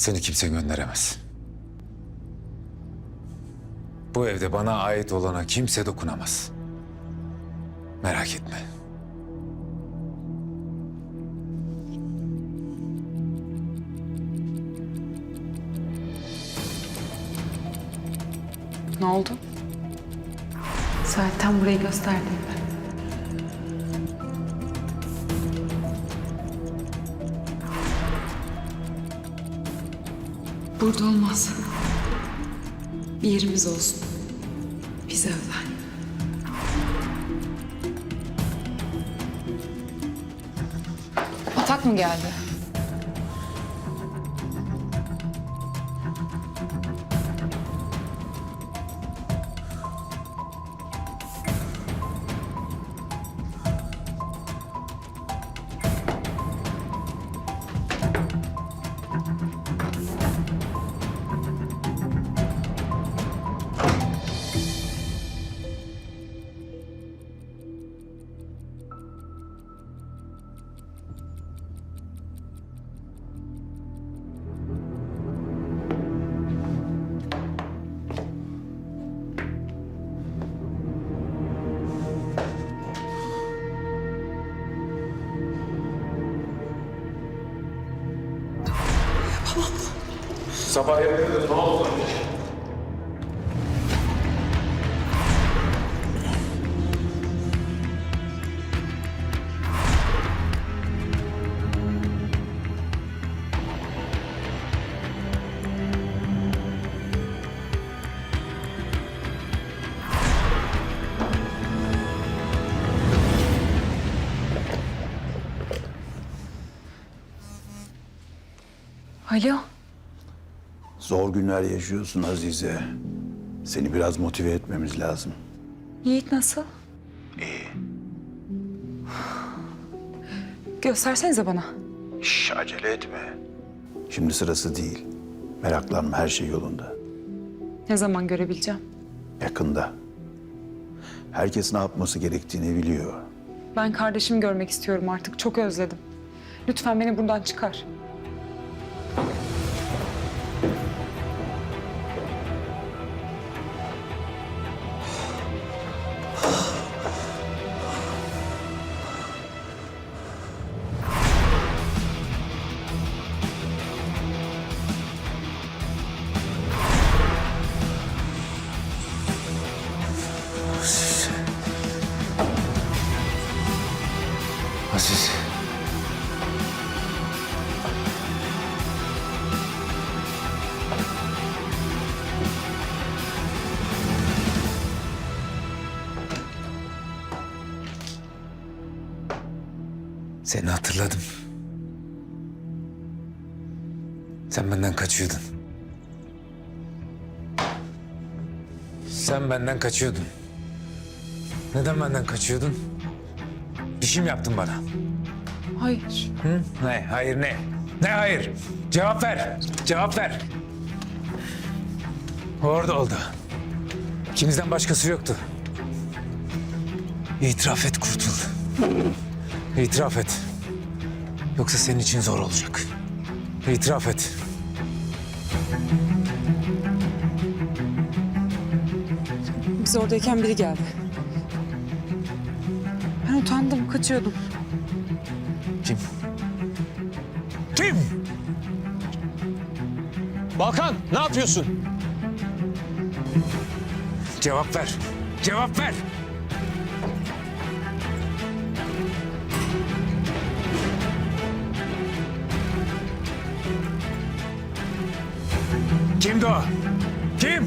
Seni kimse gönderemez. Bu evde bana ait olana kimse dokunamaz. Merak etme. Ne oldu? Tam burayı gösterdim ben. Burada olmaz. Bir yerimiz olsun. Bize özel. Atak mı geldi? Sabah yapıyordu ne oldu? Alo. Zor günler yaşıyorsun Azize. Seni biraz motive etmemiz lazım. Yiğit nasıl? İyi. Göstersenize bana. Şş, acele etme. Şimdi sırası değil. Meraklanma her şey yolunda. Ne zaman görebileceğim? Yakında. Herkes ne yapması gerektiğini biliyor. Ben kardeşimi görmek istiyorum artık. Çok özledim. Lütfen beni buradan çıkar. Seni hatırladım. Sen benden kaçıyordun. Sen benden kaçıyordun. Neden benden kaçıyordun? Bir şey mi yaptın bana? Hayır. Hı? Ne? Hayır ne? Ne hayır? Cevap ver. Cevap ver. Orada oldu. İkimizden başkası yoktu. İtiraf et kurtul. İtiraf et. Yoksa senin için zor olacak. İtiraf et. Biz oradayken biri geldi. Ben utandım, kaçıyordum. Kim? Kim? Balkan ne yapıyorsun? Cevap ver. Cevap ver. Kimdi o? Kim?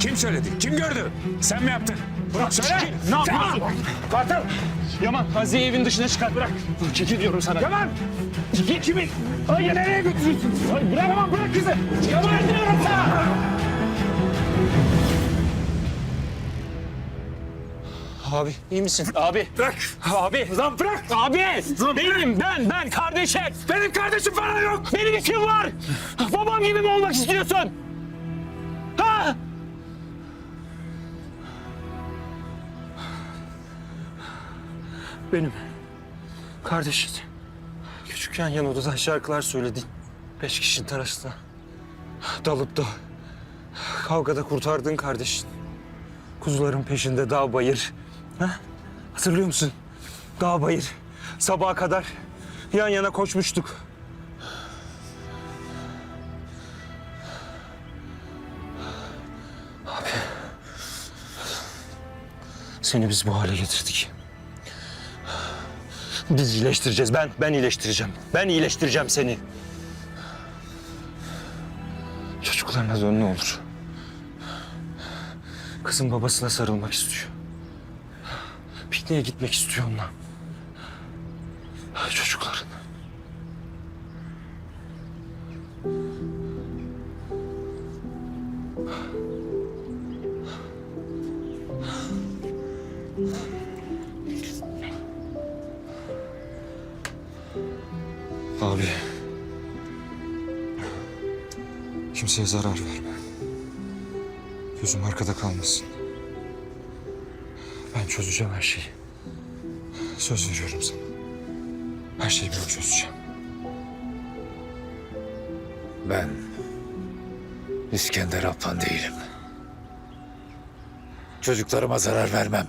Kim söyledi? Kim gördü? Sen mi yaptın? Bırak söyle. Ne yapıyorsun? Kartal! Yaman Azize'yi evin dışına çıkar bırak. Çekil diyorum sana. Yaman! Çekil kimi? Ay nereye götürüyorsun? Ay bırak Yaman bırak kızı. Yaman diyorum sana. Abi iyi misin? Abi. Bırak! Abi. Lan bırak! Abi. Benim ben ben kardeşim. Benim kardeşim falan yok! Benim kim var? Babam gibi mi olmak istiyorsun? Ha? Benim. Kardeşim. Küçükken yan odadan şarkılar söyledin. Beş kişinin arasında. Dalıp da kavgada kurtardığın kardeşin. Kuzuların peşinde dağ bayır. Ha? Hatırlıyor musun? Dağ bayır. Sabaha kadar yan yana koşmuştuk. Abi. Seni biz bu hale getirdik. Biz iyileştireceğiz. Ben, ben iyileştireceğim. Ben iyileştireceğim seni. Çocuklarına dön ne olur. Kızın babasına sarılmak istiyor. Pikniğe gitmek istiyor onunla. Çocukların. Abi. Kimseye zarar verme. Gözüm arkada kalmasın. Ben çözeceğim her şeyi. Söz veriyorum sana. Her şeyi ben çözeceğim. Ben İskender Aplan değilim. Çocuklarıma zarar vermem.